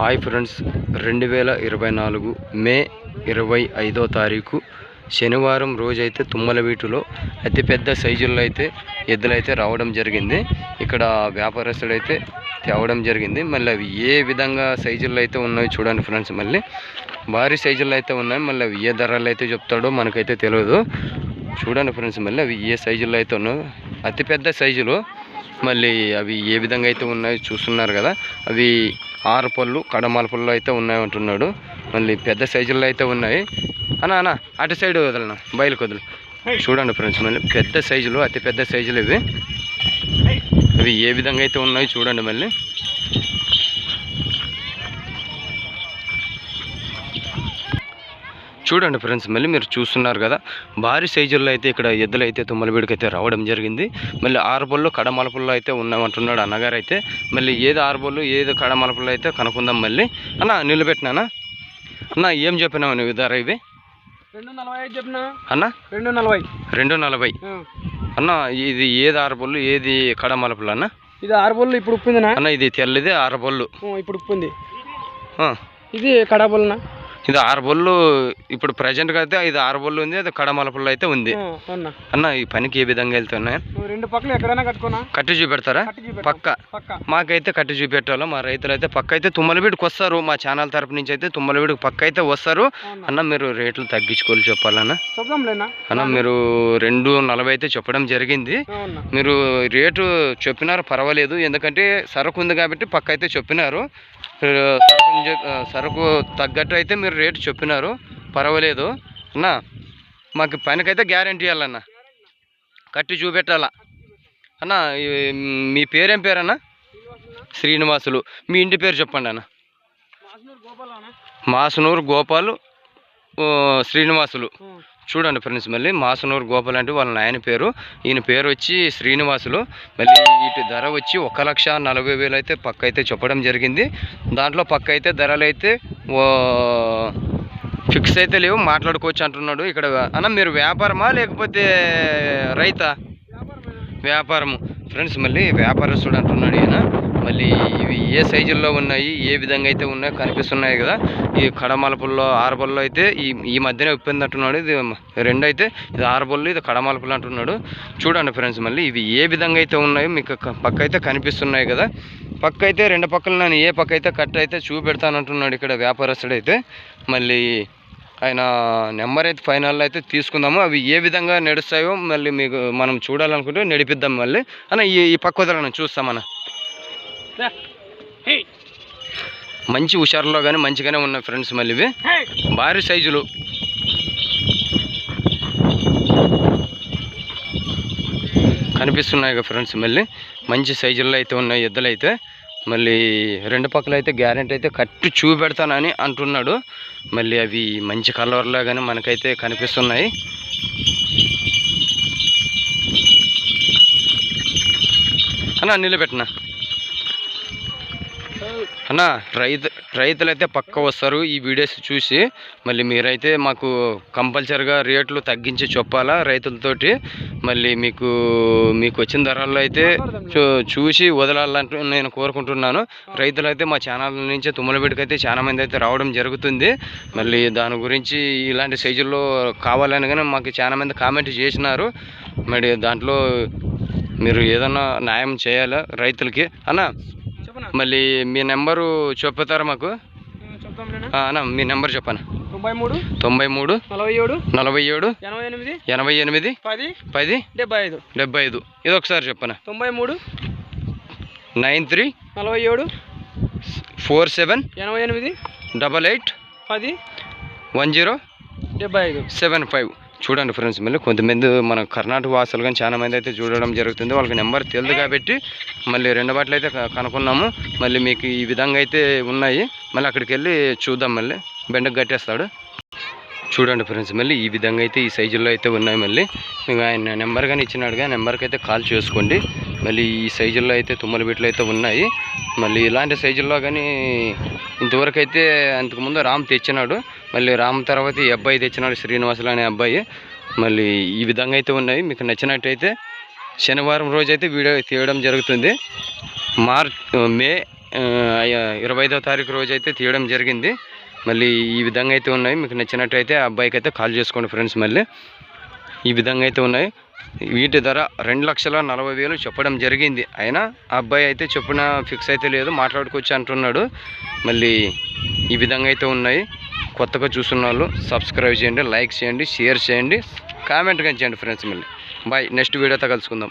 Hi friends రెండు వేల ఇరవై నాలుగు మే ఇరవై ఐదో తారీఖు. శనివారం రోజైతే తుమ్మలవీటులో అతిపెద్ద సైజుల్లో అయితే ఎద్దులైతే రావడం జరిగింది. ఇక్కడ వ్యాపారస్తుడైతే తేవడం జరిగింది. మళ్ళీ అవి ఏ విధంగా సైజుల్లో అయితే ఉన్నాయో చూడండి ఫ్రెండ్స్ మళ్ళీ. భారీ సైజుల్లో అయితే ఉన్నాయి. మళ్ళీ అవి ఏ ధరలు అయితే చెప్తాడో మనకైతే తెలియదు చూడండి ఫ్రెండ్స్ మళ్ళీ అవి ఏ సైజుల్లో అయితే ఉన్నాయో. అతిపెద్ద సైజులు మళ్ళీ అవి ఏ విధంగా అయితే ఉన్నాయో చూస్తున్నారు కదా అవి ఆరు పళ్ళు కడమాల పళ్ళు అయితే ఉన్నాయి అంటున్నాడు. మళ్ళీ పెద్ద సైజుల్లో అయితే ఉన్నాయి. అన్న అన్న అటు సైడ్ వదలనా? బయలుకు వదలు. చూడండి ఫ్రెండ్స్ మళ్ళీ పెద్ద సైజులు అతి పెద్ద సైజులు ఇవి. ఇవి ఏ విధంగా అయితే ఉన్నాయో చూడండి మళ్ళీ. చూడండి ఫ్రెండ్స్ మళ్ళీ మీరు చూస్తున్నారు కదా భారీ సైజుల్లో అయితే ఇక్కడ ఎద్దులు అయితే తుమ్మలబీడికి అయితే రావడం జరిగింది. మళ్ళీ ఆరుబొల్లు కడమలపుల్లో అయితే ఉన్నామంటున్నాడు అన్నగారు అయితే మళ్ళీ ఏది ఆరుబొల్లు ఏది కడమలపుల్లో అయితే కనుక్కుందాం మళ్ళీ. అన్న నిలబెట్టినానా? అన్న ఏం చెప్పినావు నువ్వు ధర ఇవి అన్న? రెండు నలభై. రెండు నలభై. అన్న ఇది ఏది ఆరుబొల్లు ఏది కడమలపులు అన్న? ఇది ఆరు బొల్లు ఇప్పుడు ఉప్పిందినా? అన్న ఇది తెల్లది ఆరుబొల్లు ఆ, ఇప్పుడు ఉప్పింది. ఇది కడాబొల్లునా ఇది ఆరు బొల్లు ఇప్పుడు ప్రజెంట్గా అయితే ఇది ఆరు బొల్లు ఉంది అది కడమలపుల్లో అయితే ఉంది. అన్న ఈ పనికి ఏ విధంగా వెళ్తున్నాయి? రెండు పక్కలు ఎక్కడైనా కట్టుకోనా కట్టి చూపెడతారా. పక్క? మాకైతే కట్టి చూపెట్టాలో మా రైతులు అయితే పక్క అయితే తుమ్మలవీడికి వస్తారు మా ఛానల్ తరపు నుంచి అయితే తుమ్మలవీడికి పక్క అయితే వస్తారు అన్న మీరు రేట్లు తగ్గించుకోవాలి చెప్పాలన్న. అన్న మీరు రెండు నలభై అయితే చెప్పడం జరిగింది. మీరు రేటు చెప్పినారు పర్వాలేదు. ఎందుకంటే సరుకు ఉంది కాబట్టి పక్క అయితే చెప్పినారు సరుకు తగ్గట్టు అయితే మీరు రేటు చెప్పినారు. పర్వాలేదు. అన్న మాకు పనికైతే గ్యారంటీ ఇవ్వాలన్న. కట్టి చూపెట్టాలా. అన్న మీ పేరేం పేరన్న? శ్రీనివాసులు. మీ ఇంటి పేరు చెప్పండి అన్న. మాసనూరు గోపాలు. శ్రీనివాసులు. చూడండి ఫ్రెండ్స్ మళ్ళీ మాసనూరు గోపాల్ అంటే వాళ్ళ నాయన పేరు. ఈయన పేరు వచ్చి శ్రీనివాసులు. మళ్ళీ వీటి ధర వచ్చి ఒక లక్ష నలభై వేలు అయితే పక్క అయితే చెప్పడం జరిగింది. దాంట్లో పక్క అయితే ధరలు అయితే ఫిక్స్ అయితే లేవు మాట్లాడుకోవచ్చు అంటున్నాడు. ఇక్కడ అన్న మీరు వ్యాపారమా లేకపోతే రైతా? వ్యాపారము. ఫ్రెండ్స్ మళ్ళీ వ్యాపారస్తుడు అంటున్నాడు ఈయన. మళ్ళీ ఇవి ఏ సైజుల్లో ఉన్నాయి ఏ విధంగా అయితే ఉన్నాయో కనిపిస్తున్నాయి కదా. ఈ కడమలపుల్లో ఆరబల్లో అయితే ఈ ఈ మధ్యనే ఒప్పింది అంటున్నాడు ఇది రెండు అయితే ఇది ఆరుబొల్లు ఇది కడమలపులు అంటున్నాడు. చూడండి ఫ్రెండ్స్ మళ్ళీ ఇవి ఏ విధంగా అయితే ఉన్నాయో మీకు పక్క అయితే కనిపిస్తున్నాయి కదా. పక్క అయితే రెండు పక్కలు నేను ఏ పక్క అయితే కట్ అయితే చూపెడతానంటున్నాడు ఇక్కడ వ్యాపారస్తుడు అయితే మళ్ళీ ఆయన నెంబర్ అయితే ఫైనల్లో అయితే తీసుకుందాము. అవి ఏ విధంగా నడుస్తాయో మళ్ళీ మీకు మనం చూడాలనుకుంటే నడిపిద్దాం మళ్ళీ. అన్న ఈ ఈ పక్క వదలను చూస్తామన్న మంచి హుషారులో కానీ మంచిగానే ఉన్నాయి ఫ్రెండ్స్ మళ్ళీ ఇవి. భారీ సైజులు. కనిపిస్తున్నాయి కదా ఫ్రెండ్స్ మళ్ళీ. మంచి సైజుల్లో అయితే ఉన్నాయి ఎద్దులు అయితే మళ్ళీ రెండు పక్కల అయితే గ్యారెంటీ అయితే కట్టి చూపెడతానని అంటున్నాడు. మళ్ళీ అవి మంచి కలర్లో కానీ మనకైతే కనిపిస్తున్నాయి. అన్న నిలబెట్టనా అన్న రైతు రైతులైతే పక్క వస్తారు ఈ వీడియోస్ చూసి. మళ్ళీ మీరైతే మాకు కంపల్సరిగా రేట్లు తగ్గించి చెప్పాలా రైతులతోటి. మళ్ళీ మీకు మీకు వచ్చిన ధరల్లో అయితే చూ చూసి వదలాలంటూ నేను కోరుకుంటున్నాను. రైతులైతే మా ఛానల్ నుంచి తుమ్మలబిడ్డకి అయితే చాలా మంది అయితే రావడం జరుగుతుంది. మళ్ళీ దాని గురించి ఇలాంటి సైజుల్లో కావాలని కానీ మాకు చాలా మంది కామెంట్ చేసినారు. మరి దాంట్లో మీరు ఏదన్నా న్యాయం చేయాలా రైతులకి? అన్న మళ్ళీ మీ నెంబరు చెప్తారా మాకు? అన్న మీ నెంబర్ చెప్పను? తొంభై మూడు తొంభై మూడు నలభై ఏడు నలభై ఏడు ఎనభై ఎనిమిది ఎనభై ఎనిమిది పది పది డెబ్బై ఐదు. డెబ్బై ఐదు. ఇది ఒకసారి చెప్పను? తొంభై మూడు నైన్ త్రీ నలభై ఏడు ఫోర్ సెవెన్ ఎనభై ఎనిమిది డబల్ ఎయిట్ పది వన్ జీరో డెబ్బై ఐదు. Seven five. చూడండి ఫ్రెండ్స్ మళ్ళీ కొంతమంది మన కర్ణాటక వాసులు కానీ చాలా మంది అయితే చూడడం జరుగుతుంది. వాళ్ళకి నెంబర్ తెలియదు కాబట్టి మళ్ళీ రెండు బాటలు అయితే కనుక్కున్నాము. మళ్ళీ మీకు ఈ విధంగా అయితే ఉన్నాయి. మళ్ళీ అక్కడికి వెళ్ళి చూద్దాం మళ్ళీ. బెండకు కట్టేస్తాడు. చూడండి ఫ్రెండ్స్ మళ్ళీ ఈ విధంగా అయితే ఈ సైజుల్లో అయితే ఉన్నాయి మళ్ళీ. మీకు ఆయన నెంబర్ కానీ ఇచ్చినాడుగా నెంబర్కి అయితే కాల్ చేసుకోండి. మళ్ళీ ఈ సైజుల్లో అయితే తుమ్మల బిట్లు అయితే ఉన్నాయి. మళ్ళీ ఇలాంటి సైజుల్లో కానీ ఇంతవరకు అయితే అంతకుముందు రామ్ తెచ్చినాడు. మళ్ళీ రామ్ తర్వాత ఈ అబ్బాయి తెచ్చినాడు శ్రీనివాసులు అనే అబ్బాయి. మళ్ళీ ఈ విధంగా అయితే ఉన్నాయి. మీకు నచ్చినట్టయితే శనివారం రోజు అయితే వీడియో తీయడం జరుగుతుంది. మార్చ్ మే ఇరవై ఐదో తారీఖు రోజు అయితే తీయడం జరిగింది. మళ్ళీ ఈ విధంగా అయితే ఉన్నాయి. మీకు నచ్చినట్టయితే ఆ అబ్బాయికి అయితే కాల్ చేసుకోండి ఫ్రెండ్స్ మళ్ళీ. ఈ విధంగా అయితే ఉన్నాయి. వీటి ధర రెండు లక్షల నలభై వేలు చెప్పడం జరిగింది. అయినా అబ్బాయి అయితే చెప్పిన ఫిక్స్ అయితే లేదు. మాట్లాడుకోవచ్చు అంటున్నాడు. మళ్ళీ ఈ విధంగా అయితే ఉన్నాయి. కొత్తగా చూస్తున్న వాళ్ళు సబ్స్క్రైబ్ చేయండి లైక్ చేయండి షేర్ చేయండి. కామెంట్ కానీ చేయండి ఫ్రెండ్స్ మళ్ళీ. బాయ్ నెక్స్ట్ వీడియోతో కలుసుకుందాం.